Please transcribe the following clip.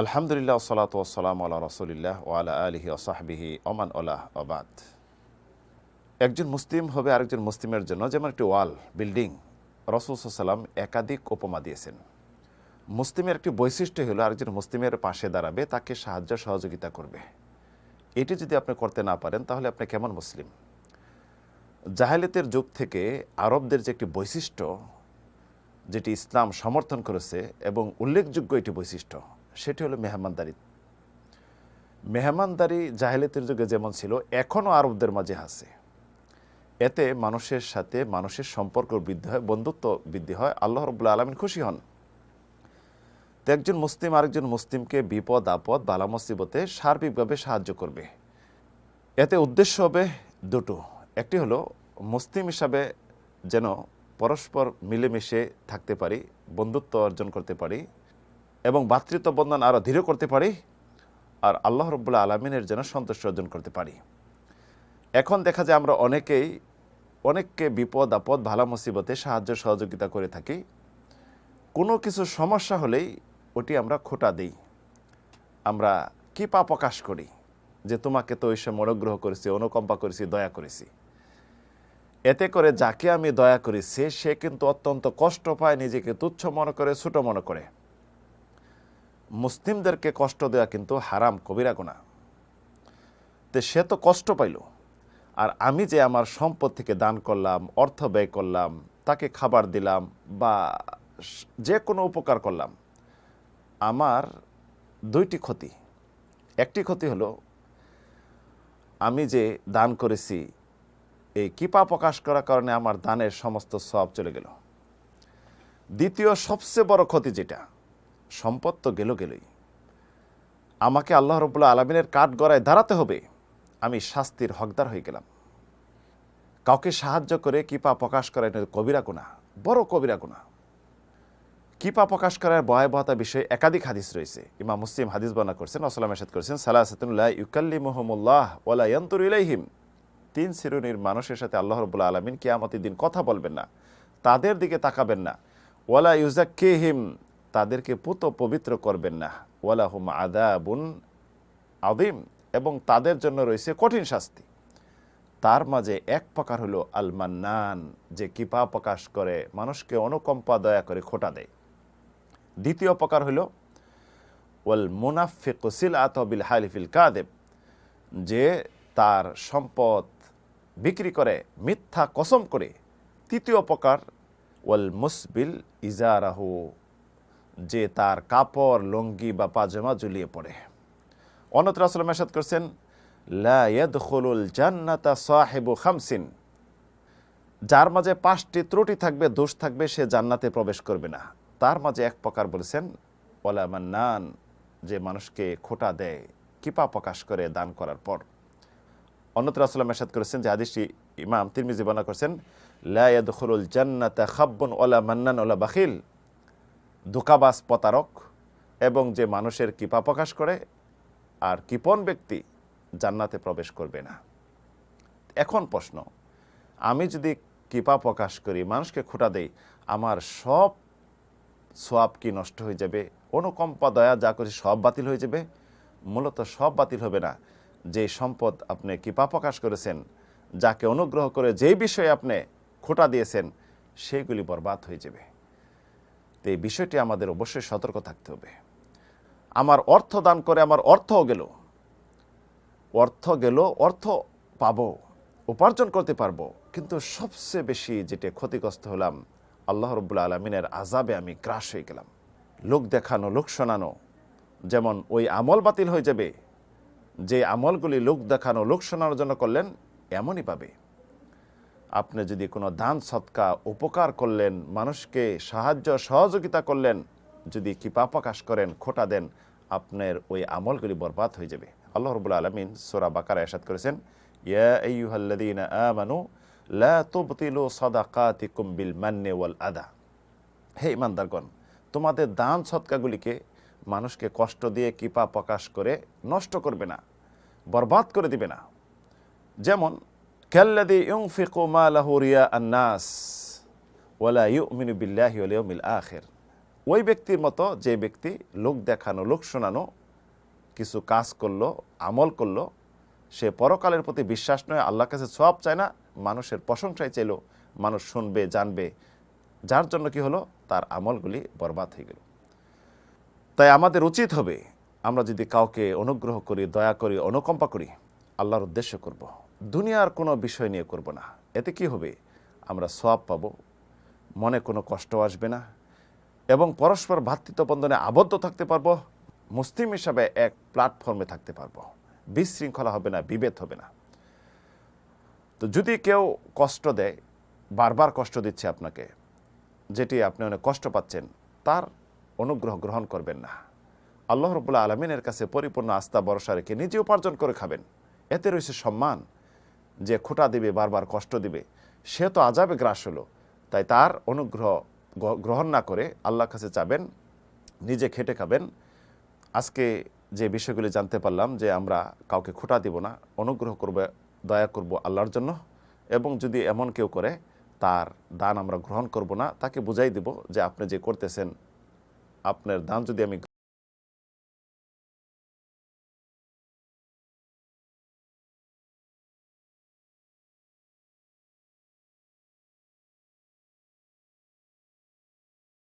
আলহামদুলিল্লাহ সালাত ওসালাম আল্লাহ রসুলিল্লাহ ওয়ালা আলহি ওসাহবিহি ওমান ওলাহ আবাদ একজন মুসলিম হবে আরেকজন মুসলিমের জন্য, যেমন একটি ওয়াল, বিল্ডিং, রসুল সাল্লাম একাধিক উপমা দিয়েছেন। মুসলিমের একটি বৈশিষ্ট্য হলো আরেকজন মুসলিমের পাশে দাঁড়াবে, তাকে সাহায্য, সহযোগিতা করবে। এটি যদি আপনি করতে না পারেন, তাহলে আপনি কেমন মুসলিম? জাহেলিতের যুগ থেকে আরবদের যে একটি বৈশিষ্ট্য, যেটি ইসলাম সমর্থন করেছে এবং উল্লেখযোগ্য একটি বৈশিষ্ট্য সেটি হলো মেহমানদারি। মেহমানদারি জাহেলিতের যুগে যেমন ছিল, এখনও আরবদের মাঝে আছে। এতে মানুষের সাথে মানুষের সম্পর্ক বৃদ্ধি হয়, বন্ধুত্ব বৃদ্ধি হয়, আল্লাহ রবুল্লা আলমিন খুশি হন। তো একজন মুসলিম আরেকজন মুসলিমকে বিপদ, আপদ, বালা, মুসিবতে সার্বিকভাবে সাহায্য করবে। এতে উদ্দেশ্য হবে দুটো। একটি হলো, মুসলিম হিসাবে যেন পরস্পর মিলেমিশে থাকতে পারি, বন্ধুত্ব অর্জন করতে পারি এবং ভাতৃত্ব বন্ধন আরও দৃঢ় করতে পারি আর আল্লাহ রব্বুল্লা আলমিনের যেন সন্তুষ্ট অর্জন করতে পারি। এখন দেখা যায় আমরা অনেকেই অনেককে বিপদ, আপদ, ভালা মুসিবতে সাহায্য, সহযোগিতা করে থাকি। কোনো কিছু সমস্যা হলেই ওটি আমরা খোটা দিই। আমরা কি পা প্রকাশ করি যে তোমাকে তো ওই সময় অনুগ্রহ করেছি, অনুকম্পা করেছি, দয়া করেছি। এতে করে যাকে আমি দয়া করি সে কিন্তু অত্যন্ত কষ্ট পায়, নিজেকে তুচ্ছ মনে করে, ছোটো মনে করে। মুসলিমদেরকে কষ্ট দেওয়া কিন্তু হারাম, কবিরা গোনা তো সে তো কষ্ট পাইল। আর আমি যে আমার সম্পদ থেকে দান করলাম, অর্থ ব্যয় করলাম, তাকে খাবার দিলাম বা যে কোনো উপকার করলাম, আমার দুইটি ক্ষতি। একটি ক্ষতি হলো, আমি যে দান করেছি, এই কৃপা প্রকাশ করার কারণে আমার দানের সমস্ত সব চলে গেল। দ্বিতীয় সবচেয়ে বড় ক্ষতি যেটা সম্পদ তো গেল গেলই। আমাকে আল্লাহ রবুল্লা আলমিনের কাঠ গড়ায় দাঁড়াতে হবে। আমি শাস্তির হকদার হয়ে গেলাম। কাউকে সাহায্য করে কৃপা প্রকাশ করা এটা কবিরা গুণা বড় কবিরা গুণা কৃপা প্রকাশ করার ভয়াবহতা বিষয়ে একাধিক হাদিস রয়েছে। ইমা মুসলিম হাদিস বর্ণনা করছেন আসলাম এসাদ করেছেন সালাহাতুল্লাহ ইউকাল্লি মোহাম্মুল্লাহ ওলা তিন শ্রেণির মানুষের সাথে আল্লাহ রবুল্লা আলমিন কিয়ামতি দিন কথা বলবেন না, তাদের দিকে তাকাবেন না। ওয়ালা ইউজাক্কিহিম তাদেরকে পুত পবিত্র করবেন না। ওয়ালা হুম আদাবুন আদিম এবং তাদের জন্য রয়েছে কঠিন শাস্তি। তার মাঝে এক প্রকার হলো আল মান্নান যে কৃপা প্রকাশ করে, মানুষকে অনুকম্পা দয়া করে খোটা দেয়। দ্বিতীয় প্রকার হলো ওয়াল মুনাফিকুসিল আতবিল হালিফিল কাদেব যে তার সম্পদ বিক্রি করে, মিথ্যা কসম করে। তৃতীয় প্রকার ওয়াল মুসবিল ইজারাহু যে তার কাপড়, লঙ্গি বা পাজামা ঝুলিয়ে পড়ে। অনত রাসুল মেসাদ করছেন লাইয়াদুল জান্নাতা সাহেবু খামসিন। যার মাঝে পাঁচটি ত্রুটি থাকবে, দোষ থাকবে, সে জান্নাতে প্রবেশ করবে না। তার মাঝে এক প্রকার বলেছেন ওলামান্নান যে মানুষকে খোটা দেয়, কৃপা প্রকাশ করে দান করার পর। অন্যত রাসুল্লাহ মেসাদ করেছেন যে আদিশটি ইমাম তিরমিজি বর্ণনা করেছেন লাইয়াদুল জান্নাতা খাব্বন ওলা মান্নান ওলা বাখিল। ধোকাবাস প্রতারক এবং যে মানুষের কৃপা প্রকাশ করে আর কৃপন ব্যক্তি জান্নাতে প্রবেশ করবে না। এখন প্রশ্ন, আমি যদি কৃপা প্রকাশ করি, মানুষকে খুঁটা দেই, আমার সব সোয়াব কি নষ্ট হয়ে যাবে? অনুকম্পা, দয়া, যা করছি সব বাতিল হয়ে যাবে? মূলত সব বাতিল হবে না। যে সম্পদ আপনি কৃপা প্রকাশ করেছেন, যাকে অনুগ্রহ করে যেই বিষয়ে আপনি খোটা দিয়েছেন সেইগুলি বরবাদ হয়ে যাবে। তো এই বিষয়টি আমাদের অবশ্যই সতর্ক থাকতে হবে। আমার অর্থ দান করে আমার অর্থও গেল। অর্থ গেল, অর্থ পাব, উপার্জন করতে পারব। কিন্তু সবচেয়ে বেশি যেটা ক্ষতিগ্রস্ত হলাম, আল্লাহ রব্বুল্লা আলমিনের আজাবে আমি গ্রাস হয়ে গেলাম। লোক দেখানো, লোক শোনানো, যেমন ওই আমল বাতিল হয়ে যাবে, যে আমলগুলি লোক দেখানো, লোক শোনানোর জন্য করলেন, এমনই পাবে। আপনি যদি কোনো দান, সৎকা, উপকার করলেন, মানুষকে সাহায্য, সহযোগিতা করলেন, যদি কৃপা প্রকাশ করেন, খোটা দেন, আপনার ওই আমলগুলি বরবাদ হয়ে যাবে। আল্লাহ রবুল্লা আলমিন সোরা বাকার এসাদ করেছেন আদা। হে ইমানদারগণ, তোমাদের দান, সৎকাগুলিকে মানুষকে কষ্ট দিয়ে কৃপা প্রকাশ করে নষ্ট করবে না, বরবাদ করে দিবে না। যেমন কাল্লাদি ইউনফিকু মালাহু রিয়া আন্নাস ওয়ালা ইউমিনু বিল্লাহি ওয়াল ইয়াউমিল আখির। ওই ব্যক্তির মতো যে ব্যক্তি লোক দেখানো, লোক শোনানো, কিছু কাজ করল, আমল করল, সে পরকালের প্রতি বিশ্বাস নয়, আল্লাহর কাছে সব চায় না, মানুষের প্রশংসায় চাইলো, মানুষ শুনবে, জানবে। যার জন্য কি হলো? তার আমলগুলি বরবাদ হয়ে গেল। তাই আমাদের উচিত হবে, আমরা যদি কাউকে অনুগ্রহ করি, দয়া করি, অনুকম্পা করি, আল্লাহর উদ্দেশ্য করব। দুনিয়ার কোনো বিষয় নিয়ে করব না। এতে কি হবে? আমরা সব পাবো। মনে কোনো কষ্ট আসবে না। এবং পরস্পর ভ্রাতৃত্ব বন্ধনে আবদ্ধ থাকতে পারব। মুসলিম হিসাবে এক প্ল্যাটফর্মে থাকতে পারব। বিশৃঙ্খলা হবে না, বিভেদ হবে না। তো যদি কেউ কষ্ট দেয়, বারবার কষ্ট দিচ্ছে আপনাকে, যেটি আপনি অনেক কষ্ট পাচ্ছেন, তার অনুগ্রহ গ্রহণ করবেন না। আল্লাহ রবুল্লা আলমিনের কাছে পরিপূর্ণ আস্থা, ভরসা রেখে নিজে উপার্জন করে খাবেন। এতে রয়েছে সম্মান যে খোটা দিবে, বারবার কষ্ট দিবে, সে তো আজাবে গ্রাস হলো। তাই তার অনুগ্রহ গ্রহণ না করে আল্লাহর কাছে চাবেন, নিজে খেটে খাবেন। আজকে যে বিষয়গুলি জানতে পারলাম যে আমরা কাউকে খোটা দিব না, অনুগ্রহ করব, দয়া করব আল্লাহর জন্য এবং যদি এমন কেউ করে, তার দান আমরা গ্রহণ করব না, তাকে বুঝাই দিব যে আপনি যে করতেছেন, আপনার দান যদি আমি